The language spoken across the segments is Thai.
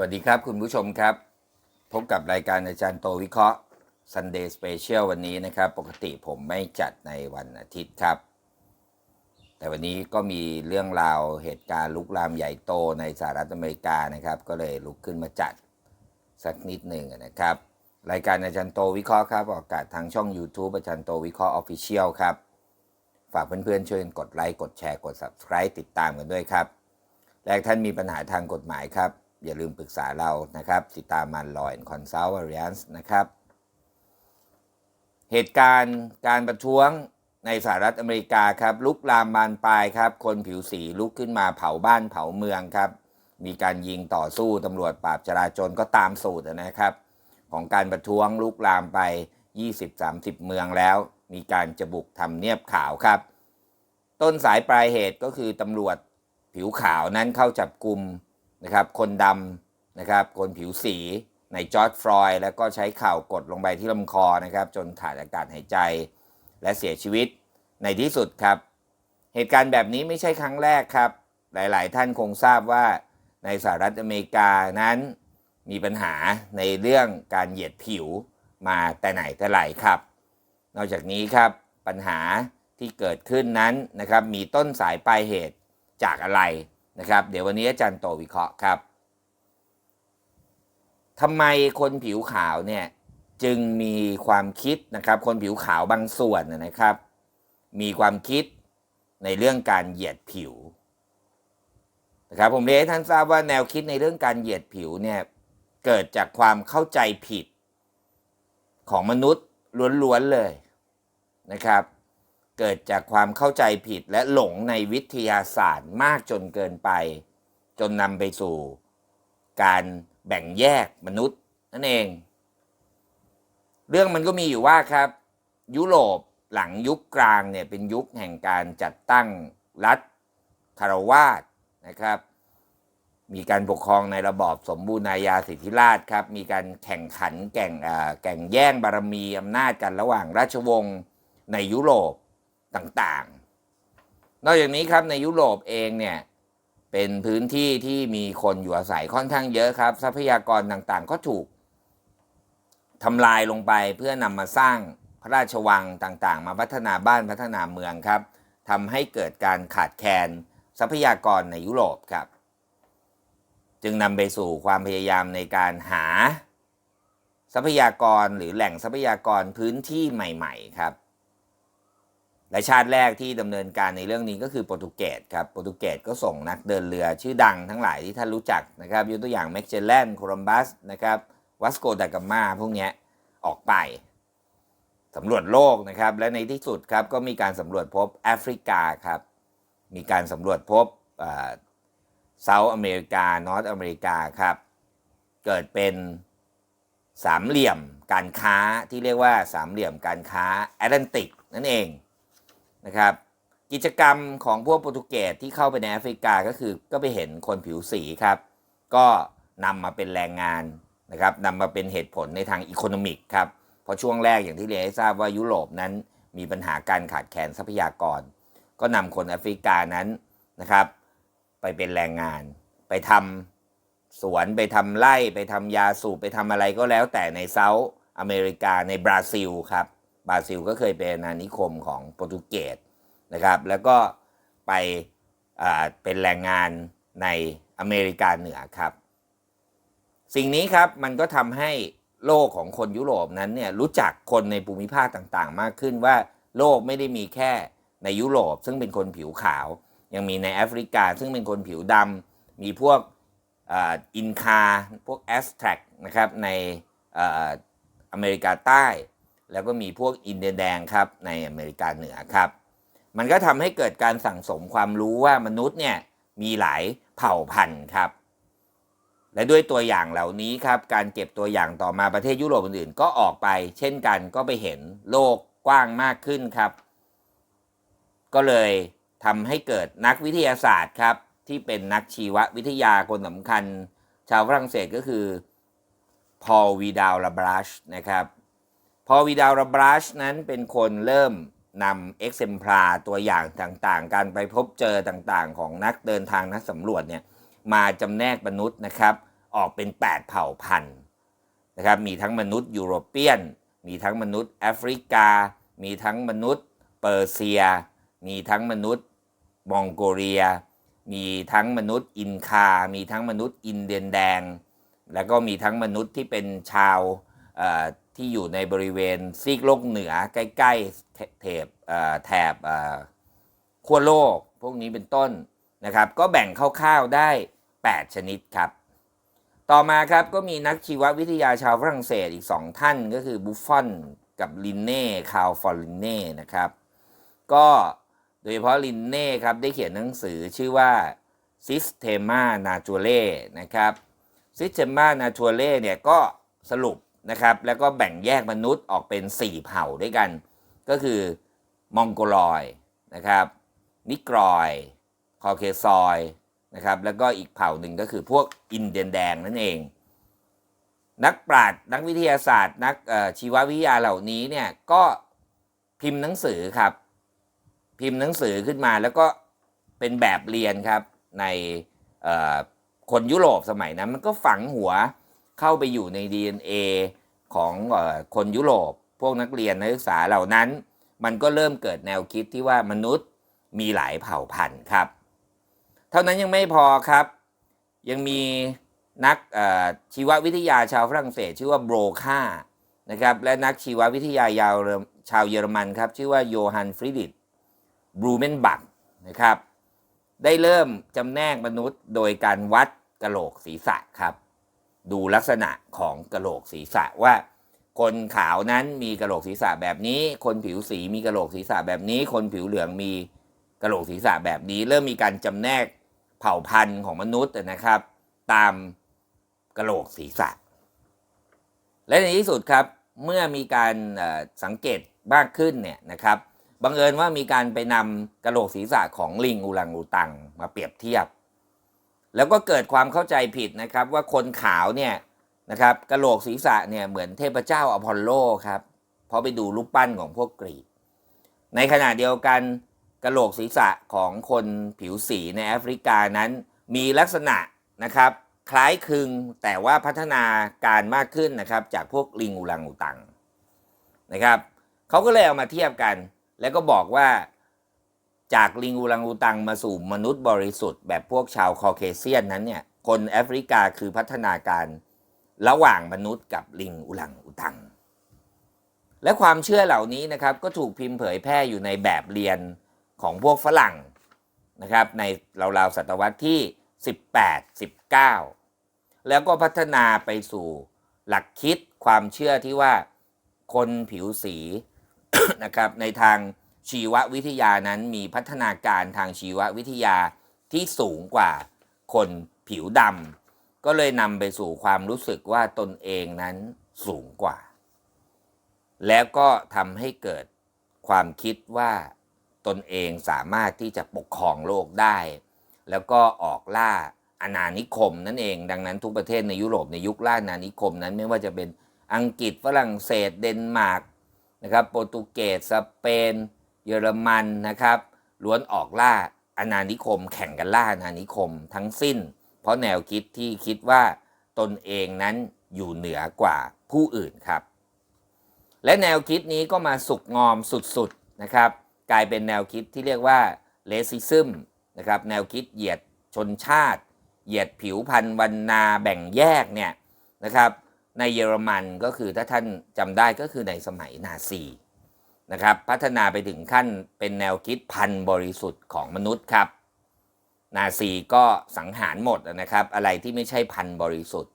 สวัสดีครับคุณผู้ชมครับ พบกับรายการอาจารย์โตวิเคราะห์ Sunday Special วันนี้นะครับ ปกติผมไม่จัดในวันอาทิตย์ครับ แต่วันนี้ก็มีเรื่องราวเหตุการณ์ลุกลามใหญ่โตในสหรัฐอเมริกานะครับ ก็เลยลุกขึ้นมาจัดสักนิดหนึ่งนะครับ รายการอาจารย์โตวิเคราะห์ครับออกอากาศทางช่อง YouTube อาจารย์โตวิเคราะห์ Official ครับ ฝากเพื่อนๆช่วยกดไลค์กดแชร์กด Subscribe ติดตามกันด้วยครับและท่านมีปัญหาทางกฎหมายครับ อย่าลืมปรึกษาเรานะครับ ติดตามมันลอยคอนซัลท์วาริอันส์นะครับ เหตุการณ์การประท้วงในสหรัฐอเมริกาครับ ลุกลามบานปลายครับ คนผิวสีลุกขึ้นมาเผาบ้านเผาเมืองครับ มีการยิงต่อสู้ตำรวจปราบจราจรก็ตามสูตรนะครับ ของการประท้วงลุกลามไป 20-30 เมืองแล้ว มีการจะบุกทำเนียบขาวครับ ต้นสายปลายเหตุก็คือตำรวจผิวขาวนั้นเข้าจับกลุ่ม นะครับ คนดำนะครับ คนผิวสีในจอร์ดฟลอยแล้วก็ใช้เข่ากดลงไปที่ลำคอนะครับ จนขาดอากาศหายใจและเสียชีวิตในที่สุดครับ เหตุการณ์แบบนี้ไม่ใช่ครั้งแรกครับ หลาย ๆ ท่านคงทราบว่าในสหรัฐอเมริกานั้นมีปัญหาในเรื่องการเหยียดผิวมาแต่ไหนแต่ไรครับ นอกจากนี้ครับปัญหาที่เกิดขึ้นนั้นนะครับมีต้นสายปลายเหตุจากอะไร นะครับ เดี๋ยววันนี้อาจารย์โตวิเคราะห์ครับทำไมคนผิวขาวเนี่ยจึงมีความคิดนะครับ คนผิวขาวบางส่วนนะครับ มีความคิดในเรื่องการเหยียดผิวนะครับผมเรียนให้ท่านทราบว่าแนวคิดในเรื่องการเหยียดผิวเนี่ยเกิดจากความเข้าใจผิดของมนุษย์ล้วนๆเลยนะครับ เกิดจากความเข้าใจผิดและหลงในวิทยาศาสตร์มากจนเกินไป จนนำไปสู่ การแบ่งแยกมนุษย์นั่นเอง เรื่องมันก็มีอยู่ว่าครับ ยุโรปหลังยุคกลางเนี่ยเป็นยุคแห่งการจัดตั้งรัฐคารวาสนะครับ มีการปกครองในระบอบสมบูรณาญาสิทธิราชครับ มีการแข่งขันแก่งแก่งแย่งบารมีอำนาจกันระหว่างราชวงศ์ในยุโรป ต่างๆ นอกจากนี้ครับในยุโรปเองเนี่ยเป็นพื้นที่ที่มีคนอยู่อาศัยค่อนข้างเยอะครับ ทรัพยากรต่างๆ ก็ถูกทำลายลงไปเพื่อนำมาสร้างพระราชวังต่างๆ มาพัฒนาบ้านพัฒนาเมืองครับทำให้เกิดการขาดแคลนทรัพยากรในยุโรปครับ จึงนำไปสู่ความพยายามในการหา ทรัพยากรหรือแหล่งทรัพยากรพื้นที่ใหม่ ๆ ครับ และชาติแรกที่ดำเนินการในเรื่องนี้ก็คือโปรตุเกสครับโปรตุเกสก็ส่งนักเดินเรือชื่อดังทั้งหลายที่ท่านรู้จักนะครับยกตัวอย่างแมกเจลแลนโคลัมบัสนะครับวัสโกดากามาพวกนี้ออกไปสำรวจโลกนะครับ และในที่สุดครับก็มีการสำรวจพบแอฟริกาครับ มีการสำรวจพบเซาท์อเมริกานอร์ทอเมริกาครับ เกิดเป็นสามเหลี่ยมการค้าที่เรียกว่าสามเหลี่ยมการค้าแอตแลนติกนั่นเอง นะครับ กิจกรรมของพวกโปรตุเกสที่เข้าไปในแอฟริกาก็คือก็ไปเห็นคนผิวสีครับ ก็นำมาเป็นแรงงานนะครับนำมาเป็นเหตุผลในทางอีโคโนมิกครับเพราะช่วงแรกอย่างที่เรียนให้ทราบว่ายุโรปนั้นมีปัญหาการขาดแคลนทรัพยากร ก็นำคนแอฟริกานั้นนะครับ ไปเป็นแรงงาน ไปทำสวนไปทำไร่ ไปทำยาสูบไปทำอะไรก็แล้วแต่ในเซาท์อเมริกาในบราซิลครับ บราซิลก็เคยเป็นอาณานิคมของโปรตุเกสนะครับ แล้วก็ไปเป็นแรงงานในอเมริกาเหนือครับ สิ่งนี้ครับมันก็ทำให้โลกของคนยุโรปนั้นเนี่ยรู้จักคนในภูมิภาคต่างๆ มากขึ้นว่าโลกไม่ได้มีแค่ในยุโรป ซึ่งเป็นคนผิวขาว ยังมีในแอฟริกา ซึ่งเป็นคนผิวดำมีพวกอินคา พวกแอสแทรกนะครับในอเมริกาใต้ แล้วก็มีพวกอินเดียแดงครับในอเมริกาเหนือครับ มันก็ทำให้เกิดการสั่งสมความรู้ว่ามนุษย์เนี่ยมีหลายเผ่าพันธุ์ครับ และด้วยตัวอย่างเหล่านี้ครับการเก็บตัวอย่างต่อมาประเทศยุโรปอื่นๆก็ออกไป เช่นกันก็ไปเห็นโลกกว้างมากขึ้นครับ ก็เลยทำให้เกิดนักวิทยาศาสตร์ครับ ที่เป็นนักชีววิทยาคนสำคัญ ชาวฝรั่งเศสก็คือพอลวีดาวลาบรัชนะครับ พอวีดาวลาบรัชนั้นเป็นคนเริ่มนำเอ็กเซมพลาตัวอย่างต่างๆ การไปพบเจอต่างๆ ของนักเดินทางนักสำรวจเนี่ยมาจำแนกมนุษย์นะครับ ออกเป็น 8 เผ่าพันธุ์นะครับมีทั้งมนุษย์ยุโรเปียน มีทั้งมนุษย์แอฟริกา มีทั้งมนุษย์เปอร์เซีย มีทั้งมนุษย์มองโกเลีย มีทั้งมนุษย์อินคา มีทั้งมนุษย์อินเดียนแดง แล้วก็มีทั้งมนุษย์ที่เป็นชาวเอ่อ ที่อยู่ในบริเวณซีกโลกเหนือใกล้ๆแถบเอ่อแถบขั้วโลก พวกนี้เป็นต้นนะครับ ก็แบ่งคร่าวๆได้ 8 ชนิดครับ ต่อมาครับก็มีนักชีววิทยาชาวฝรั่งเศสอีก 2 ท่านก็คือบุฟฟอนกับลินเน่คาวฟอลินเน่นะครับ ก็โดยเฉพาะลินเน่ครับได้เขียนหนังสือชื่อว่า Systema Naturae นะครับ Systema Naturae เนี่ยก็สรุป นะครับ แล้วก็แบ่งแยกมนุษย์ออกเป็น 4 เผ่าด้วยกัน ก็คือมองโกลอยนะครับ นิกรอย คอเคซอยนะครับ แล้วก็อีกเผ่าหนึ่งก็คือพวกอินเดียนแดงนั่นเอง นักปราชญ์นักวิทยาศาสตร์ นักชีววิทยาเหล่านี้เนี่ยก็พิมพ์หนังสือครับ พิมพ์หนังสือขึ้นมาแล้วก็เป็นแบบเรียนครับในคนยุโรปสมัยนั้นมันก็ฝังหัว เข้าไปอยู่ใน DNA ของเออคนยุโรป พวกนักเรียนนักศึกษาเหล่านั้น มันก็เริ่มเกิดแนวคิดที่ว่ามนุษย์มีหลายเผ่าพันธุ์ครับ เท่านั้นยังไม่พอครับ ยังมีนักชีววิทยาชาวฝรั่งเศส ชื่อว่าโบรคานะครับและนักชีววิทยายาวชาวเยอรมันครับ ชื่อว่าโยฮันฟริดิตบรูเมนบักนะครับ ได้เริ่มจำแนกมนุษย์โดยการวัดกระโหลกศีรษะครับ ดูลักษณะของกระโหลกศีรษะว่า คนขาวนั้นมีกระโหลกศีรษะแบบนี้ คนผิวสีมีกระโหลกศีรษะแบบนี้ คนผิวเหลืองมีกระโหลกศีรษะแบบนี้ เริ่มมีการจำแนกเผ่าพันธุ์ของมนุษย์นะครับ ตามกระโหลกศีรษะ และในที่สุดครับเมื่อมีการสังเกตมากขึ้นเนี่ยนะครับบังเอิญว่ามีการไปนำกระโหลกศีรษะของลิงอูรังอูตังมาเปรียบเทียบ แล้วก็เกิดความเข้าใจผิดนะครับ ว่าคนขาวเนี่ยนะครับกระโหลกศีรษะเนี่ยเหมือนเทพเจ้าอพอลโลครับเพราะไปดูรูปปั้นของพวกกรีก ในขณะเดียวกันกระโหลกศีรษะของคนผิวสีในแอฟริกานั้น มีลักษณะนะครับ คล้ายคลึงแต่ว่าพัฒนาการมากขึ้นนะครับ จากพวกลิงอูรังอูตังนะครับเขาก็เลยเอามาเทียบกัน แล้วก็บอกว่า จากลิงอูรังอูตังมาสู่มนุษย์บริสุทธิ์แบบพวกชาวคอเคเซียนนั้นเนี่ยคนแอฟริกาคือพัฒนาการระหว่างมนุษย์กับลิงอูรังอูตัง และความเชื่อเหล่านี้นะครับก็ถูกพิมพ์เผยแพร่อยู่ในแบบเรียนของพวกฝรั่งนะครับในราวๆศตวรรษที่ 18 19 แล้วก็พัฒนาไปสู่หลักคิดความเชื่อที่ว่าคนผิวสีนะครับในทาง ชีววิทยานั้นมีพัฒนาการทางชีววิทยาที่สูงกว่าคนผิวดำก็เลยนำไปสู่ความรู้สึกว่าตนเองนั้นสูงกว่า แล้วก็ทำให้เกิดความคิดว่าตนเองสามารถที่จะปกครองโลกได้ แล้วก็ออกล่าอาณานิคมนั่นเอง ดังนั้นทุกประเทศในยุโรปในยุคล่าอาณานิคมนั้นไม่ว่าจะเป็นอังกฤษฝรั่งเศสเดนมาร์กนะครับโปรตุเกสสเปน เยอรมันนะครับล้วนออกล่าอาณานิคม แข่งกันล่าอาณานิคมทั้งสิ้น เพราะแนวคิดที่คิดว่าตนเองนั้นอยู่เหนือกว่าผู้อื่นครับ และแนวคิดนี้ก็มาสุกงอมสุดๆนะครับกลายเป็นแนวคิดที่เรียกว่าเลซิซึมนะครับแนวคิดเหยียดชนชาติ เหยียดผิวพันธุ์วรรณาแบ่งแยกเนี่ยนะครับในเยอรมันก็คือถ้าท่านจำได้ก็คือในสมัยนาซี นะครับ พัฒนาไปถึงขั้นเป็นแนวคิดพันบริสุทธิ์ของมนุษย์ครับ นาซีก็สังหารหมดนะครับ อะไรที่ไม่ใช่พันบริสุทธิ์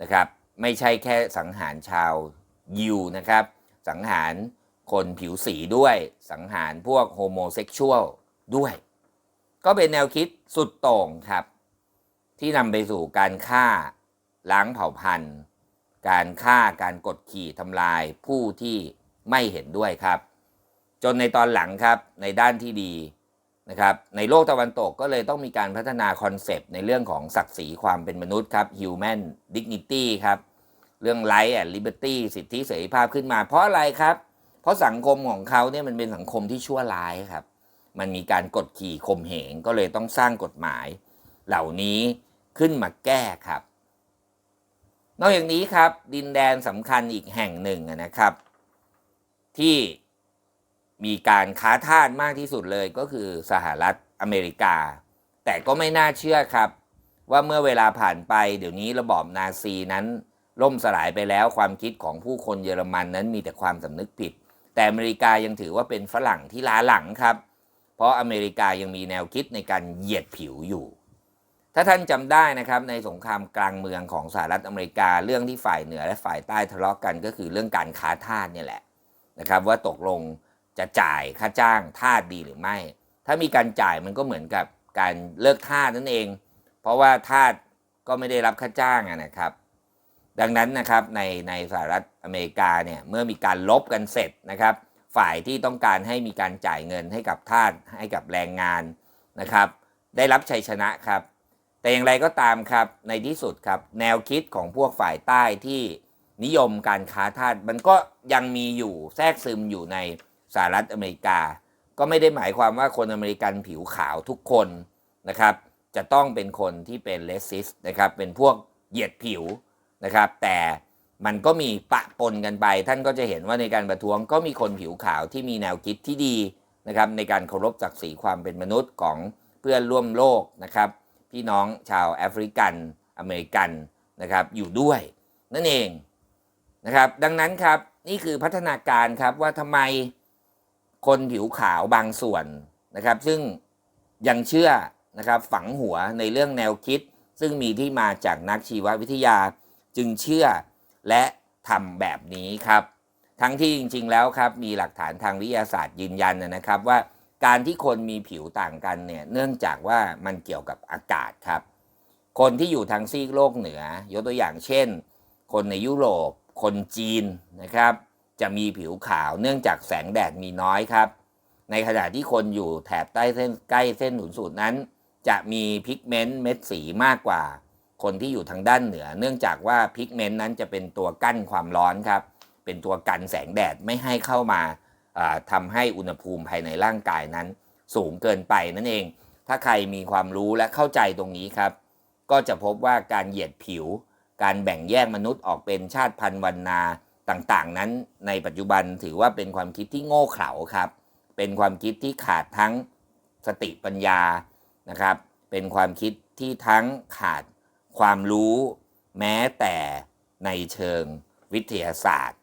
นะครับ ไม่ใช่แค่สังหารชาวยิวนะครับ สังหารคนผิวสีด้วย สังหารพวกโฮโมเซ็กชวลด้วย ก็เป็นแนวคิดสุดโต่งครับ ที่นำไปสู่การฆ่าล้างเผ่าพันธุ์ การฆ่าการกดขี่ทำลายผู้ที่ ไม่เห็นด้วยครับ จนในตอนหลังครับในด้านที่ดีนะครับในโลกตะวันตกก็เลยต้องมีการพัฒนาคอนเซปต์ในเรื่องของศักดิ์ศรีความเป็นมนุษย์ครับ human dignity ครับเรื่อง right and liberty สิทธิเสรีภาพขึ้นมา เพราะอะไรครับ เพราะสังคมของเขาเนี่ยมันเป็นสังคมที่ชั่วร้ายครับ มันมีการกดขี่ข่มเหงก็เลยต้องสร้างกฎหมาย เหล่านี้ขึ้นมาแก้ครับ นอกจากนี้ครับดินแดนสำคัญอีกแห่งหนึ่งนะครับ ที่มีการค้าทาสมากที่สุดเลยก็คือสหรัฐอเมริกา แต่ก็ไม่น่าเชื่อครับ ว่าเมื่อเวลาผ่านไปเดี๋ยวนี้ระบอบนาซีนั้น ล่มสลายไปแล้วความคิดของผู้คนเยอรมันนั้นมีแต่ความสำนึกผิด แต่อเมริกายังถือว่าเป็นฝรั่งที่ล้าหลังครับ เพราะอเมริกายังมีแนวคิดในการเหยียดผิวอยู่ ถ้าท่านจำได้นะครับในสงครามกลางเมืองของสหรัฐอเมริกาเรื่องที่ฝ่ายเหนือและฝ่ายใต้ทะเลาะกันก็คือเรื่องการค้าทาสเนี่ยแหละ นะครับว่าตกลงจะจ่ายค่าจ้างทาสดีหรือไม่ ถ้ามีการจ่ายมันก็เหมือนกับการเลิกทาสนั่นเอง เพราะว่าทาสก็ไม่ได้รับค่าจ้างนะครับ ดังนั้นนะครับในในสหรัฐอเมริกาเนี่ยเมื่อมีการลบกันเสร็จนะครับ ฝ่ายที่ต้องการให้มีการจ่ายเงินให้กับทาสให้กับแรงงานนะครับ ได้รับชัยชนะครับ แต่อย่างไรก็ตามครับในที่สุดครับแนวคิดของพวกฝ่ายใต้ที่ นิยมการค้าทาสมันก็ยังมีอยู่แทรกซึมอยู่ในสหรัฐอเมริกา ก็ไม่ได้หมายความว่าคนอเมริกันผิวขาวทุกคนนะครับ จะต้องเป็นคนที่เป็นเลสซิสนะครับเป็นพวกเหยียดผิวนะครับ แต่มันก็มีปะปนกันไป ท่านก็จะเห็นว่าในการประท้วงก็มีคนผิวขาวที่มีแนวคิดที่ดีนะครับในการเคารพศักดิ์ศรีความเป็นมนุษย์ของเพื่อนร่วมโลกนะครับ พี่น้องชาวแอฟริกันอเมริกันนะครับอยู่ด้วย นั่นเอง นะครับ ดังนั้นครับนี่คือพัฒนาการครับว่าทำไมคนผิวขาวบางส่วนนะครับ ซึ่งยังเชื่อนะครับฝังหัวในเรื่องแนวคิด ซึ่งมีที่มาจากนักชีววิทยาจึงเชื่อและทำแบบนี้ครับ ทั้งที่จริง ๆ แล้วครับมีหลักฐานทางวิทยาศาสตร์ยืนยันนะครับว่าการที่คนมีผิวต่างกันเนี่ยเนื่องจากว่ามันเกี่ยวกับอากาศครับ คนที่อยู่ทางซีกโลกเหนือ ยกตัวอย่างเช่น คนในยุโรป คนจีนนะครับ จะมีผิวขาวเนื่องจากแสงแดดมีน้อยครับ ในขณะที่คนอยู่แถบใต้เส้นใกล้เส้นศูนย์สูตรนั้น จะมีพิกเมนต์เม็ดสีมากกว่า คนที่อยู่ทางด้านเหนือ เนื่องจากว่าพิกเมนต์นั้นจะเป็นตัวกั้นความร้อนครับ เป็นตัวกันแสงแดดไม่ให้เข้ามาทำให้อุณหภูมิภายในร่างกายนั้น สูงเกินไปนั่นเอง ถ้าใครมีความรู้และเข้าใจตรงนี้ครับ ก็จะพบว่าการเหยียดผิว การแบ่งแยกมนุษย์ออกเป็นชาติพันธุ์วรรณาต่างๆ นั้นในปัจจุบันถือว่าเป็นความคิดที่โง่เขลาครับ เป็นความคิดที่ขาดทั้งสติปัญญานะครับ เป็นความคิดที่ทั้งขาดความรู้แม้แต่ในเชิงวิทยาศาสตร์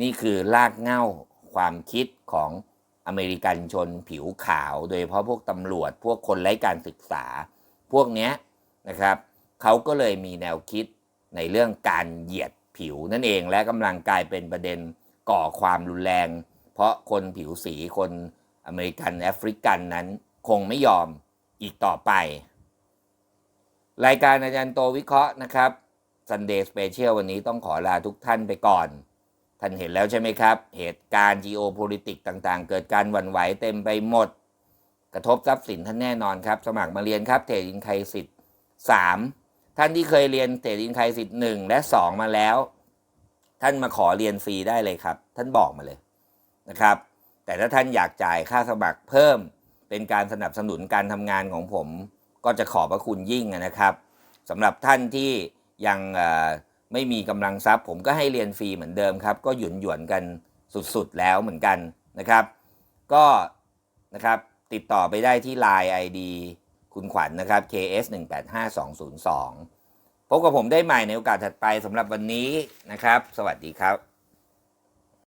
นี่คือรากเหง้าความคิดของอเมริกันชนผิวขาว โดยเฉพาะพวกตำรวจพวกคนไร้การศึกษา พวกนี้นะครับเขาก็เลยมีแนวคิด ในเรื่องการเหยียดผิวนั่นเองและกำลังกลายเป็นประเด็นก่อความรุนแรง เพราะคนผิวสีคนอเมริกันแอฟริกันนั้นคงไม่ยอมอีกต่อไป รายการอาจารย์โตวิเคราะห์นะครับ Sunday Special วันนี้ต้องขอลาทุกท่านไปก่อน ท่านเห็นแล้วใช่ไหมครับ เหตุการณ์ geopolitics ต่างๆ เกิดการหวั่นไหวเต็มไปหมด กระทบทรัพย์สินท่านแน่นอนครับ สมัครมาเรียนครับเทรดอินไคสิทธิ์3 ท่านที่เคยเรียนเทรดอินไคสิทธิ์1และ2มาแล้ว ท่านมาขอเรียนฟรีได้เลยครับ ท่านบอกมาเลยนะครับ แต่ถ้าท่านอยากจ่ายค่าสมัครเพิ่ม เป็นการสนับสนุนการทำงานของผม ก็จะขอบพระคุณยิ่งนะครับสำหรับท่านที่ยังไม่มีกำลังทรัพย์ ผมก็ให้เรียนฟรีเหมือนเดิมครับ ก็หยุนหยวนกันสุดๆแล้วเหมือนกันนะครับ ก็นะครับติดต่อไปได้ที่ Line ID คุณขวัญนนะครับ KS 1 8 5 2 0 2 พบกับผมได้ใหม่ในโอกาสถัดไปสำหรับวันนี้นะครับ สวัสดีครับ